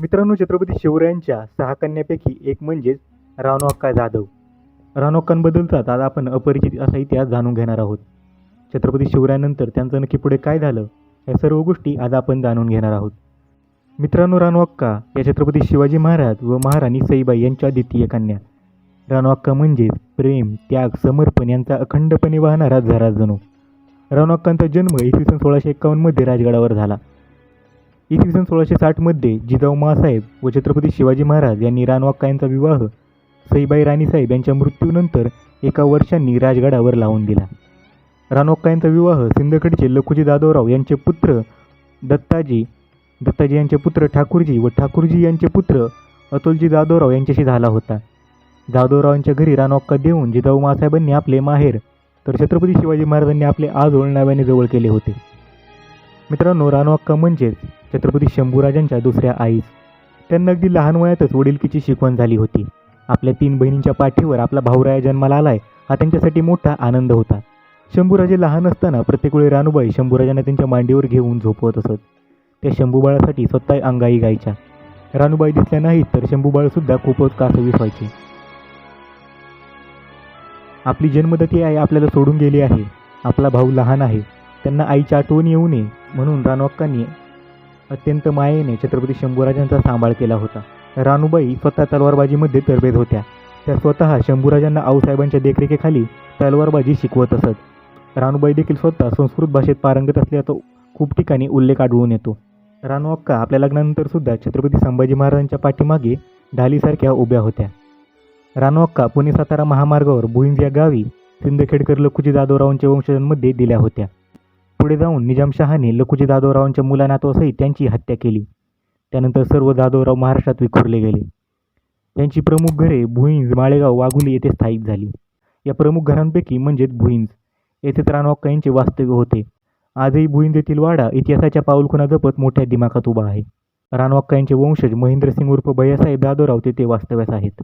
मित्रांनो छत्रपती शिवरायांच्या सहा कन्यापैकी एक म्हणजेच रावणहक्का जाधव. रावणहक्कांबद्दलचा आज आपण अपरिचित असा इतिहास जाणून घेणार आहोत. छत्रपती शिवरायांनंतर त्यांचं नक्की पुढे काय झालं या सर्व गोष्टी आज आपण जाणून घेणार आहोत. मित्रांनो रानोअक्का या छत्रपती शिवाजी महाराज व महाराणी सईबाई यांच्या द्वितीय कन्या. रानोअक्का म्हणजेच प्रेम त्याग समर्पण यांचा अखंडपणे वाहणारा झरा जणू जन्म इसवी सन सोळाशे एक्कावन्नमध्ये राजगडावर झाला. इसवी सन सोळाशे साठमध्ये जिजाऊ माँसाहेब व छत्रपती शिवाजी महाराज यांनी रानवाक्कायांचा विवाह सईबाई राणीसाहेब यांच्या मृत्यूनंतर एका वर्षांनी राजगडावर लावून दिला. रानवाक्का यांचा विवाह सिंदखेडचे लखुजी जाधवराव यांचे पुत्र दत्ताजी दत्ताजी यांचे पुत्र ठाकूरजी व ठाकूरजी यांचे पुत्र अतुलजी जाधवराव यांच्याशी झाला होता. जाधवरावांच्या घरी रानवाक्का देऊन जिजाऊ महासाहेबांनी आपले माहेर तर छत्रपती शिवाजी महाराजांनी आपले आज ओळणाव्याने जवळ केले होते. मित्रांनो रानवाक्का म्हणजेच छत्रपती शंभूराजांच्या दुसऱ्या आईस. त्यांना अगदी लहान वयातच वडीलकीची शिकवण झाली होती. आपल्या तीन बहिणींच्या पाठीवर आपला भाऊराया जन्माला आलाय हा त्यांच्यासाठी मोठा आनंद होता. शंभूराजे लहान असताना प्रत्येक वेळी रानूबाई शंभूराजांना त्यांच्या मांडीवर घेऊन झोपवत असत. त्या शंभूबाळासाठी स्वतः अंगाई गायच्या. रानूबाई दिसल्या नाहीत तर शंभूबाळसुद्धा खूपच कासवीस व्हायचे. आपली जन्मदती आई आपल्याला सोडून गेली आहे. आपला भाऊ लहान आहे. त्यांना आईची आठवण येऊ नये म्हणून रानवाक्कांनी अत्यंत मायेने छत्रपती शंभूराजांचा सांभाळ केला होता. रानूबाई स्वतः तलवारबाजीमध्ये तरबेज होत्या. त्या स्वतः शंभूराजांना आऊसाहेबांच्या देखरेखीखाली तलवारबाजी शिकवत असत. रानूबाई देखील स्वतः संस्कृत भाषेत पारंगत असल्याचा खूप ठिकाणी उल्लेख आढळून येतो. रानू अक्का आपल्या लग्नानंतर सुद्धा छत्रपती संभाजी महाराजांच्या पाठीमागे ढालीसारख्या उभ्या होत्या. रानू अक्का पुणे सातारा महामार्गावर भुईंज या गावी सिंदखेडकर लखुजी जाधवरावांच्या वंशजांमध्ये दिल्या होत्या. पुढे जाऊन निजामशहाने लखुजी जाधवरावांच्या मुला नातवासहित त्यांची हत्या केली. त्यानंतर सर्व जाधवराव महाराष्ट्रात विखुरले गेले. त्यांची प्रमुख घरे भुईंज माळेगाव वाघुली येथे स्थायिक झाली. या प्रमुख घरांपैकी म्हणजेच भुईंज येथेच रानवाक्का यांचे वास्तव्य होते. आजही भुईंज येथील वाडा इतिहासाच्या पाऊलखुणा जपत मोठ्या दिमाखात उभा आहे. रानवाक्का यांचे वंशज महेंद्रसिंग उर्फ भैयासाहेब जाधवराव तेथे वास्तव्यास आहेत.